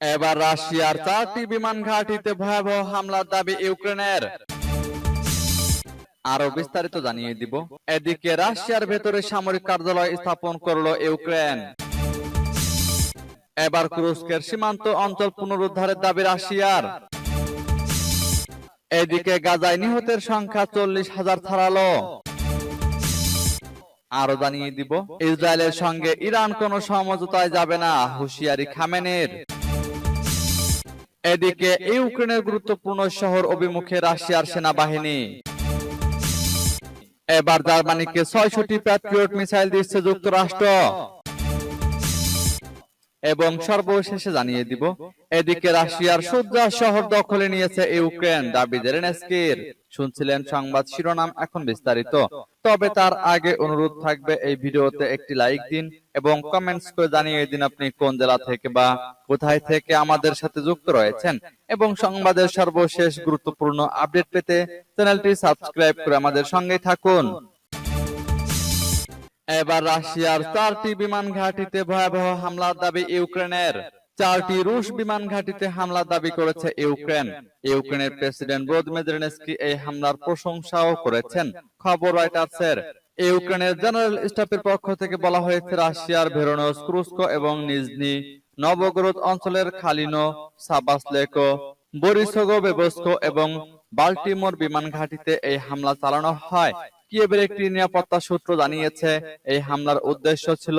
এবার রাশিয়ার চারটি বিমান ঘাঁটিতে ভয়াবহ হামলার দাবি ইউক্রেনের। আরও বিস্তারিত জানিয়ে দিব। এদিকে রাশিয়ার ভেতরে সামরিক কার্যালয় স্থাপন করল ইউক্রেন। এবার তুরস্কের সীমান্ত অঞ্চল পুনরুদ্ধারের দাবি রাশিয়ার। এদিকে গাজায় নিহতের সংখ্যা চল্লিশ হাজার ছাড়ালো আরও জানিয়ে দিব, ইসরায়েলের সঙ্গে ইরান কোনো সমঝোতায় যাবে না, হুঁশিয়ারি খামেনের। এদিকে ইউক্রেনের গুরুত্বপূর্ণ শহর অভিমুখে রাশিয়ার সেনাবাহিনী। এবার জার্মানিকে ছয়শটি প্যাট্রিয়ট মিসাইল দিচ্ছে যুক্তরাষ্ট্র। এবং সর্বশেষে জানিয়ে দিব এদিকে রাশিয়ার সুদ্রা শহর দখলে নিয়েছে ইউক্রেন দাবি জেলেনস্কির শুনছিলেন সংবাদ শিরোনাম এখন বিস্তারিত। তবে তার আগে অনুরোধ থাকবে এই ভিডিওতে একটি লাইক দিন এবং কমেন্টস করে জানিয়ে দিন আপনি কোন জেলা থেকে বা কোথায় থেকে আমাদের সাথে যুক্ত রয়েছেন। এবং সংবাদের সর্বশেষ গুরুত্বপূর্ণ আপডেট পেতে চ্যানেলটি সাবস্ক্রাইব করে আমাদের সঙ্গে থাকুন। এবার রাশিয়ার চারটি বিমান ঘাঁটিতে ভয়াবহ হামলার দাবি ইউক্রেনের। চারটি রুশ বিমান ঘাঁটিতে হামলা দাবি করেছে ইউক্রেন। ইউক্রেনের প্রেসিডেন্ট ভলোদিমির জেলেনস্কি এই হামলার প্রশংসাও করেছেন। খবর রয়টার্সের ইউক্রেনের জেনারেল স্টাফের পক্ষ থেকে বলা হয়েছে, রাশিয়ার ভেরোনস ক্রুস্কো এবং নিজনি নবগরোদ অঞ্চলের খালিনো সাবাসলেকো, বরিসগো, বেবস্কো এবং বাল্টিমোর বিমান ঘাঁটিতে এই হামলা চালানো হয়। কিয়েভের একটি নিরাপত্তা সূত্র জানিয়েছে, এই হামলার উদ্দেশ্য ছিল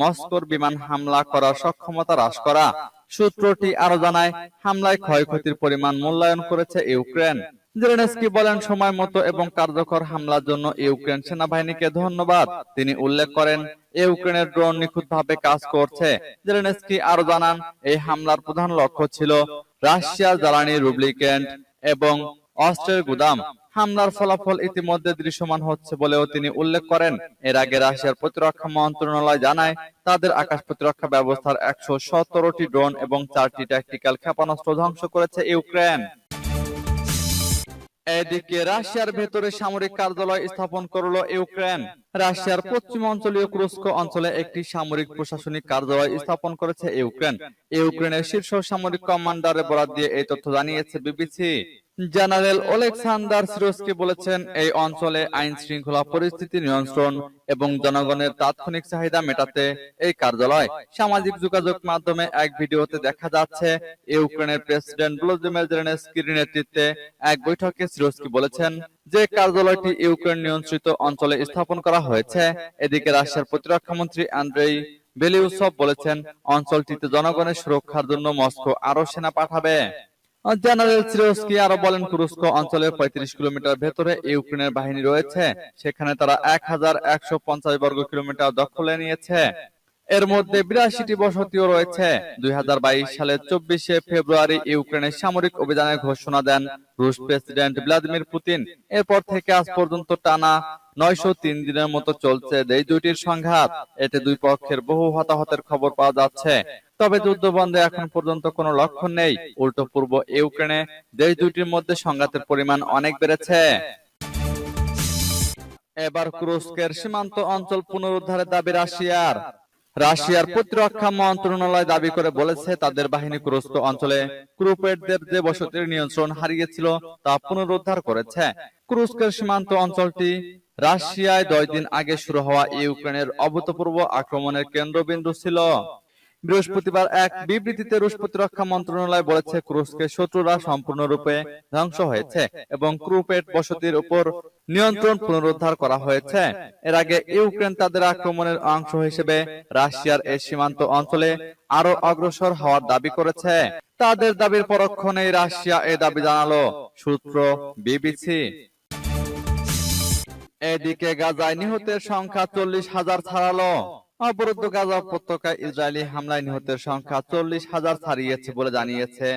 মস্কোর বিমান হামলা করার সক্ষমতা হ্রাস করা। সূত্রটি আরও জানায়, হামলায় ক্ষয়ক্ষতির পরিমাণ মূল্যায়ন করেছে ইউক্রেন। জেলেনস্কি বলেন, সময় মতো এবং কার্যকর হামলার জন্য ইউক্রেন সেনাবাহিনীকে ধন্যবাদ। তিনি উল্লেখ করেন, ইউক্রেনের ড্রোন নিখুঁতভাবে কাজ করছে। জেলেনস্কি আরও জানান, এই হামলার প্রধান লক্ষ্য ছিল রাশিয়ার জ্বালানি রুব্লিকেন্ট এবং অস্ত্রের গুদাম। হামলার ফলাফল ইতিমধ্যে দৃশ্যমান হচ্ছে বলেও তিনি উল্লেখ করেন। এর আগে রাশিয়ার প্রতিরক্ষা মন্ত্রণালয় জানায়, তাদের আকাশ প্রতিরক্ষা ব্যবস্থার একশো সতেরোটি ড্রোন এবং চারটি ট্যাকটিক্যাল ক্ষেপণাস্ত্র ধ্বংস করেছে ইউক্রেন। এদিকে রাশিয়ার ভেতরে সামরিক কার্যালয় স্থাপন করল ইউক্রেন। রাশিয়ার পশ্চিম অঞ্চলীয় ক্রুস্ক অঞ্চলে একটি সামরিক প্রশাসনিক কার্যালয় স্থাপন করেছে ইউক্রেন। ইউক্রেনের শীর্ষ সামরিক কমান্ডারের বরাদ দিয়ে এই তথ্য জানিয়েছে বিবিসি। জেনারেল ওলেকসান্ডার সিরোস্কি বলেছেন এই অঞ্চলে আইন শৃঙ্খলা পরিস্থিতি নিয়ন্ত্রণ এবং জনগণের তাৎক্ষণিক চাহিদা মেটাতে এই কার্যালয়। সামাজিক যোগাযোগ মাধ্যমে এক ভিডিওতে দেখা যাচ্ছে ইউক্রেনের প্রেসিডেন্ট ভলোদিমির জেলেনস্কির নেতৃত্বে এক বৈঠকে সিরোস্কি বলেছেন যে কার্যালয়টি ইউক্রেন নিয়ন্ত্রিত অঞ্চলে স্থাপন করা হয়েছে। এদিকে রাশিয়ার প্রতিরক্ষা মন্ত্রী আন্দ্রেই বেলিউসভ বলেছেন অঞ্চলটিতে জনগণের সুরক্ষার জন্য মস্কো আরও সেনা পাঠাবে। জেনারেল সিরোস্কি আরও বলেন তুরস্ক অঞ্চলের পঁয়ত্রিশ কিলোমিটার ভেতরে ইউক্রেনের বাহিনী রয়েছে সেখানে তারা এক হাজার একশো পঞ্চাশ বর্গ কিলোমিটার দখলে নিয়েছে। এর মধ্যে বিরাশিটি বসতিও রয়েছে। দুই সালের চব্বিশে ফেব্রুয়ারি ইউক্রেনের সামরিক অভিযানের ঘোষণা দেন রুশ প্রেসিডেন্ট ভ্লাদিমির পুতিন। এরপর থেকে আজ পর্যন্ত টানা নয়শো তিন দিনের মতো চলছে এই দুইটির সংঘাত। এতে দুই পক্ষের বহু হতাহতের খবর পাওয়া যাচ্ছে। তবে যুদ্ধ বন্ধে এখন পর্যন্ত কোনো লক্ষণ নেই। উল্টো পূর্ব ইউক্রেনে দেশ দুইটির মধ্যে সংঘাতের পরিমাণ অনেক বেড়েছে। এবার তুরস্কের সীমান্ত অঞ্চল পুনরুদ্ধারের দাবি রাশিয়ার। রাশিয়ার প্রতিরক্ষা মন্ত্রণালয় দাবি করে বলেছে, তাদের বাহিনী তুরস্ক অঞ্চলে ক্রুপেটদের যে বসতির নিয়ন্ত্রণ হারিয়েছিল তা পুনরুদ্ধার করেছে। তুরস্কের সীমান্ত অঞ্চলটি রাশিয়ায় দশ দিন আগে শুরু হওয়া ইউক্রেনের অভূতপূর্ব আক্রমণের কেন্দ্রবিন্দু ছিল। বৃহস্পতিবার এক বিবৃতিতে রুশ প্রতিরক্ষা মন্ত্রণালয় বলেছে ক্রুশকে শত্রুরা সম্পূর্ণরূপে ধ্বংস হয়েছে এবং ক্রুপেট বসতির উপর নিয়ন্ত্রণ পুনরুদ্ধার করা হয়েছে। এর আগে ইউক্রেন তাদের আক্রমণের অংশ হিসেবে রাশিয়ার এই সীমান্ত অঞ্চলে আরও অগ্রসর হওয়ার দাবি করেছে। তাদের দাবির পরক্ষণেই রাশিয়া এ দাবি জানালো, সূত্র বিবিসি। এদিকে গাজায় নিহতের সংখ্যা চল্লিশ হাজার ছাড়ালো। অবরুদ্ধ গাজা উপত্যকায় ইসরায়েলি হামলায় নিহতের সংখ্যা চল্লিশ হাজার ছাড়িয়েছে বলে জানিয়েছে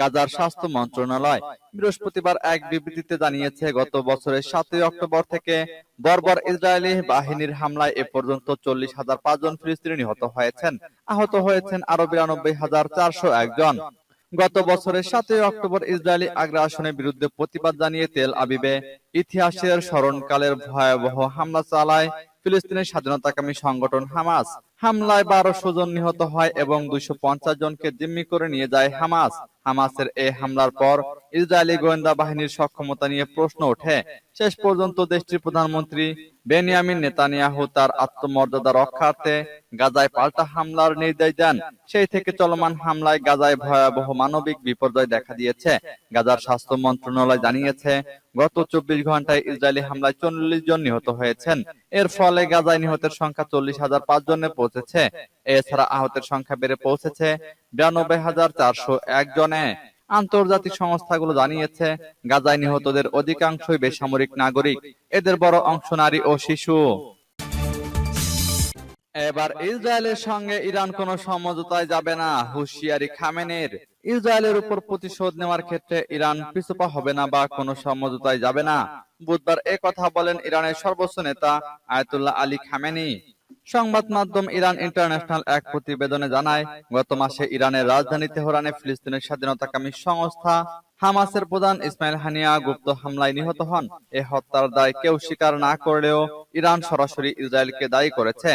গাজার স্বাস্থ্য মন্ত্রণালয়। বৃহস্পতিবার এক বিবৃতিতে জানিয়েছে, গত বছরের সাতই অক্টোবর থেকে বর্বর ইসরায়েলি বাহিনীর হামলায় এ পর্যন্ত চল্লিশ হাজার পাঁচজন ফিলিস্তিনি নিহত হয়েছেন। আহত হয়েছেন আরও বিরানব্বই হাজার চারশো একজন গত বছরের সাতই অক্টোবর ইসরায়েলি আগ্রাসনের বিরুদ্ধে প্রতিবাদ জানিয়ে তেল আবিবে ইতিহাসের স্মরণকালের ভয়াবহ হামলা চালায় ফিলিস্তিনের স্বাধীনতাকামী সংগঠন হামাস। হামলায় বারোশো জন নিহত হয় এবং দুইশো পঞ্চাশ জনকে জিম্মি করে নিয়ে যায় হামাস। হামাসের এই হামলার পর ইসরায়েলি গোয়েন্দা বাহিনীর সক্ষমতা নিয়ে প্রশ্ন ওঠে। শেষ পর্যন্ত দেশটির প্রধানমন্ত্রী বেনিয়ামিন নেতানিয়াহু তার আত্মমর্যাদা রক্ষার্থে গাজায় পাল্টা হামলার নির্দেশ দেন। সেই থেকে চলমান হামলায় গাজায় ভয়াবহ মানবিক বিপর্যয় দেখা দিয়েছে। গাজার স্বাস্থ্য মন্ত্রণালয় জানিয়েছে, গত চব্বিশ ঘন্টায় ইসরায়েলি হামলায় চল্লিশ জন নিহত হয়েছেন। এর ফলে গাজায় নিহতের সংখ্যা চল্লিশ হাজার পাঁচ জনে পৌঁছেছে। এছাড়া আহতের সংখ্যা বেড়ে পৌঁছেছে বিরানব্বই হাজার চারশো এক জনে। আন্তর্জাতিক সংস্থাগুলো জানিয়েছে, গাজায় নিহতদের অধিকাংশই বেসামরিক নাগরিক। এদের বড় অংশ নারী ও শিশু। এবার ইসরায়েলের সঙ্গে ইরান কোনো সমঝোতায় যাবে না, হুঁশিয়ারি খামেনের। ইসরায়েলের উপর প্রতিশোধ নেওয়ার ক্ষেত্রে ইরান পিছুপা হবে না বা কোনো সমঝোতায় যাবে না। বুধবার এ কথা বলেন ইরানের সর্বোচ্চ নেতা আয়তুল্লাহ আলী খামেনি। সংবাদ মাধ্যম ইরান ইন্টারন্যাশনাল এক প্রতিবেদনে জানায়, গত মাসে ইরানের রাজধানী তেহরানে ফিলিস্তিনের স্বাধীনতাকামী সংস্থা হামাসের প্রধান ইসমাইল হানিয়া গুপ্ত হামলায় নিহত হন। এ হত্যার দায় কেউ স্বীকার না করলেও ইরান সরাসরি ইসরায়েলকে দায়ী করেছে।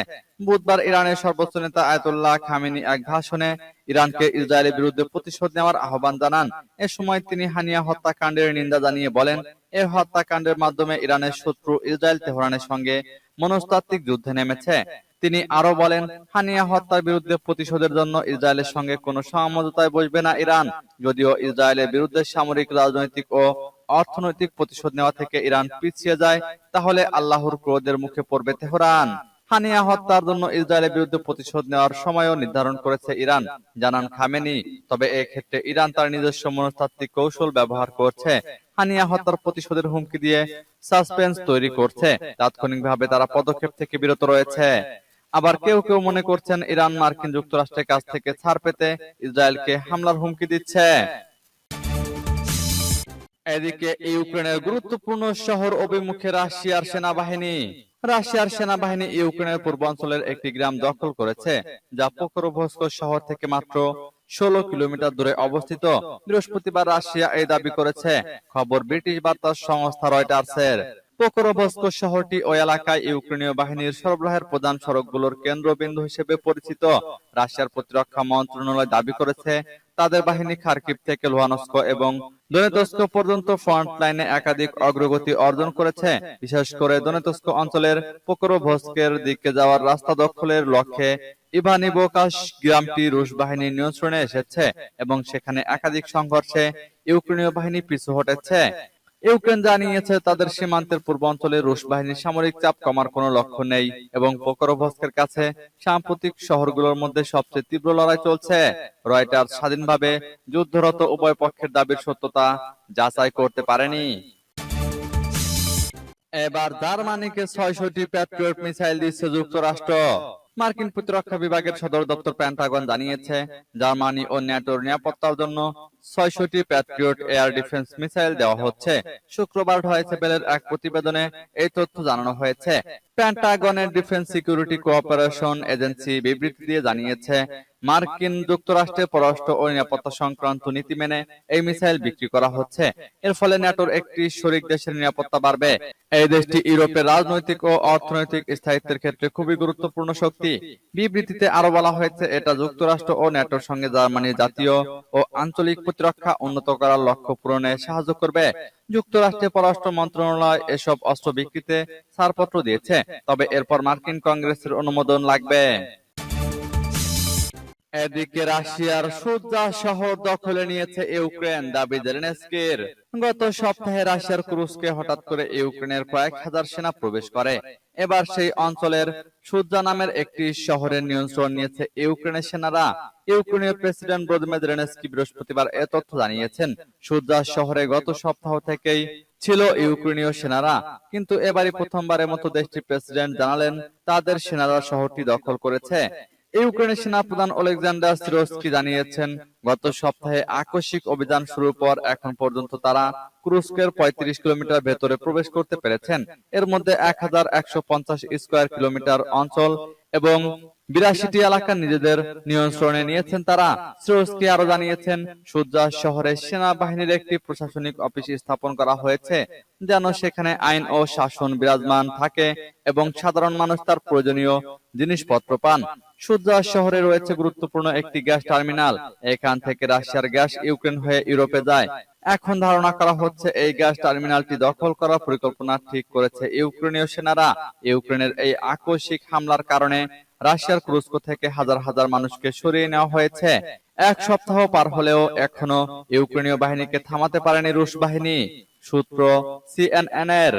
বুধবার ইরানের সর্বোচ্চ নেতা আয়তুল্লাহ খামিনি এক ভাষণে ইরানকে ইসরায়েলের বিরুদ্ধে প্রতিশোধ নেওয়ার আহ্বান জানান। এ সময় তিনি হানিয়া হত্যাকাণ্ডের নিন্দা জানিয়ে বলেন, এ হত্যাকাণ্ডের মাধ্যমে ইরানের শত্রু ইসরায়েল তেহরানের সঙ্গে মনস্তাত্ত্বিক যুদ্ধে নেমেছে। তিনি আরও বলেন, হানিয়া হত্যার বিরুদ্ধে প্রতিশোধের জন্য ইসরায়েলের সঙ্গে কোনো সমঝোতায় বসবে না ইরান। যদিও ইসরায়েলের বিরুদ্ধে সামরিক, রাজনৈতিক ও অর্থনৈতিক প্রতিশোধ নেওয়া থেকে ইরান পিছিয়ে যায়, তাহলে আল্লাহর ক্রোধের মুখে পড়বে তেহরান। হানিয়া হত্যার জন্য ইসরায়েলের বিরুদ্ধে প্রতিশোধ নেওয়ার সময়ও নির্ধারণ করেছে ইরান। জানান খামেনি। তবে এক্ষেত্রে ইরান তার নিজস্ব মনস্তাত্ত্বিক কৌশল ব্যবহার করছে। হানিয়া হত্যার প্রতিশোধের হুমকি দিয়ে সাসপেন্স তৈরি করছে। তাৎক্ষণিকভাবে তারা পদক্ষেপ থেকে বিরত রয়েছে। আবার কেউ কেউ মনে করছেন ইরান মার্কিন যুক্তরাষ্ট্রের কাছ থেকে ছাড় পেতে ইসরায়েলকে হামলার হুমকি দিচ্ছে। এদিকে ইউক্রেনের গুরুত্বপূর্ণ শহর অভিমুখে রাশিয়ার সেনাবাহিনী। রাশিয়ার সেনাবাহিনী ইউক্রেনের পূর্বাঞ্চলের একটি গ্রাম দখল করেছে, যা পোকরোভস্ক শহর থেকে মাত্র ষোলো কিলোমিটার দূরে অবস্থিত। বৃহস্পতিবার রাশিয়া এই দাবি করেছে। খবর ব্রিটিশ বার্তা সংস্থা রয়টার্সের। পোকরোভস্ক শহরটি ওই এলাকায় ইউক্রেনীয় বাহিনীর সরবরাহের প্রধান সড়কগুলোর কেন্দ্রবিন্দু হিসেবে পরিচিত। রাশিয়ার প্রতিরক্ষা মন্ত্রণালয় দাবি করেছে তাদের বাহিনী খারকিব থেকে লোহানস্ক এবং দনেতস্ক পর্যন্ত ফ্রন্ট লাইনে একাধিক অগ্রগতি অর্জন করেছে। বিশেষ করে দনেতস্ক অঞ্চলের পোকরোভস্কের দিকে যাওয়ার রাস্তা দখলের লক্ষ্যে ইভানিবোকাশ গ্রামটি রুশ বাহিনীর নিয়ন্ত্রণে এসেছে এবং সেখানে একাধিক সংঘর্ষে ইউক্রেনীয় বাহিনী পিছু হটেছে। ইউক্রেন জানিয়েছে তাদের সীমান্তের পূর্বাঞ্চলে রুশ বাহিনীর সামরিক চাপ কমার কোনো লক্ষ্য নেই এবং পোকরোভস্কের কাছে সাম্প্রতিক শহরগুলোর মধ্যে সবচেয়ে তীব্র লড়াই চলছে। রয়টার স্বাধীনভাবে যুদ্ধরত উভয় পক্ষের দাবির সত্যতা যাচাই করতে পারেনি। এবার জার্মানিকে ছয়শটি প্যাট্রিয়ট মিসাইল দিচ্ছে যুক্তরাষ্ট্র। মার্কিন প্রতিরক্ষা বিভাগের সদর দপ্তর প্যান্টাগন জানিয়েছে, জার্মানি ও ন্যাটোর নিরাপত্তার জন্য ছয়শটি প্যাট্রিয়ট এয়ার ডিফেন্স মিসাইল দেওয়া হচ্ছে। শুক্রবার হয়েছে বেলের এক প্রতিবেদনে এই তথ্য জানানো হয়েছে। প্যান্টাগনের ডিফেন্স সিকিউরিটি কোঅপারেশন এজেন্সি বিবৃতি দিয়ে জানিয়েছে, মার্কিন যুক্তরাষ্ট্রের পররাষ্ট্র ও নিরাপত্তা সংক্রান্ত নীতি মেনে এই মিসাইল বিক্রি করা হচ্ছে। এর ফলে ন্যাটোর একটি শরিক দেশের নিরাপত্তা বাড়বে। এই দেশটি ইউরোপের রাজনৈতিক ও অর্থনৈতিক স্থায়িত্বের ক্ষেত্রে খুবই গুরুত্বপূর্ণ শক্তি। বিবৃতিতে আরও বলা হয়েছে, এটা যুক্তরাষ্ট্র ও ন্যাটোর সঙ্গে জার্মানির জাতীয় ও আঞ্চলিক প্রতিরক্ষা উন্নত করার লক্ষ্য পূরণে সাহায্য করবে। যুক্তরাষ্ট্রের পররাষ্ট্র মন্ত্রণালয় এসব অস্ত্র বিক্রিতে ছাড়পত্র দিয়েছে, তবে এরপর মার্কিন কংগ্রেসের অনুমোদন লাগবে। এদিকে রাশিয়ার সুজা শহর দখলে নিয়েছে ইউক্রেন, দাবি জেলেনস্কির। গত সপ্তাহে রাশিয়ার ক্রুজকে হঠাৎ করে ইউক্রেনের কয়েক হাজার সেনা প্রবেশ করে। এবার সেই অঞ্চলের সুজা নামের একটি শহরের নিয়ন্ত্রণ নিয়েছে ইউক্রেনের সেনারা। ইউক্রেনীয় প্রেসিডেন্ট ভ্লাদিমির জেলেনস্কি বৃহস্পতিবার এ তথ্য জানিয়েছেন। সুজা শহরে গত সপ্তাহ থেকেই ছিল ইউক্রেনীয় সেনারা। কিন্তু এবারই প্রথমবারের মতো দেশটির প্রেসিডেন্ট জানালেন, তাদের সেনারা শহরটি দখল করেছে। ইউক্রেনের সেনাপ্রধান অলেকজান্ডার সিরোস্কি জানিয়েছেন, গত সপ্তাহে আকস্মিক অভিযান শুরুর পর এখন পর্যন্ত তারা ক্রুস্কের পঁয়ত্রিশ কিলোমিটার ভেতরে প্রবেশ করতে পেরেছেন। এর মধ্যে এক স্কোয়ার কিলোমিটার অঞ্চল এবং বিরাশিটি এলাকা নিজেদের নিয়ন্ত্রণে নিয়েছেন তারা। স্রোসকি আরও জানিয়েছেন সুজা শহরে সেনাবাহিনীর একটি প্রশাসনিক অফিস স্থাপন করা হয়েছে যেন সেখানে আইন ও শাসন বিরাজমান থাকে এবং সাধারণ মানুষ তার প্রয়োজনীয় জিনিসপত্র পান। সুজা শহরে রয়েছে গুরুত্বপূর্ণ একটি গ্যাস টার্মিনাল। এখান থেকে রাশিয়ার গ্যাস ইউক্রেন হয়ে ইউরোপে যায়। এখন ধারণা করা হচ্ছে এই গ্যাস টার্মিনালটি দখল করার পরিকল্পনা ঠিক করেছে ইউক্রেনীয় সেনারা। ইউক্রেনের এই আকস্মিক হামলার কারণে রাশিয়ার ক্রুস্কো থেকে হাজার হাজার মানুষকে সরিয়ে নেওয়া হয়েছে। এক সপ্তাহ পার হলেও এখনও ইউক্রেনীয় বাহিনীকে থামাতে পারেনি রুশ বাহিনী, সূত্র সিএনএন এর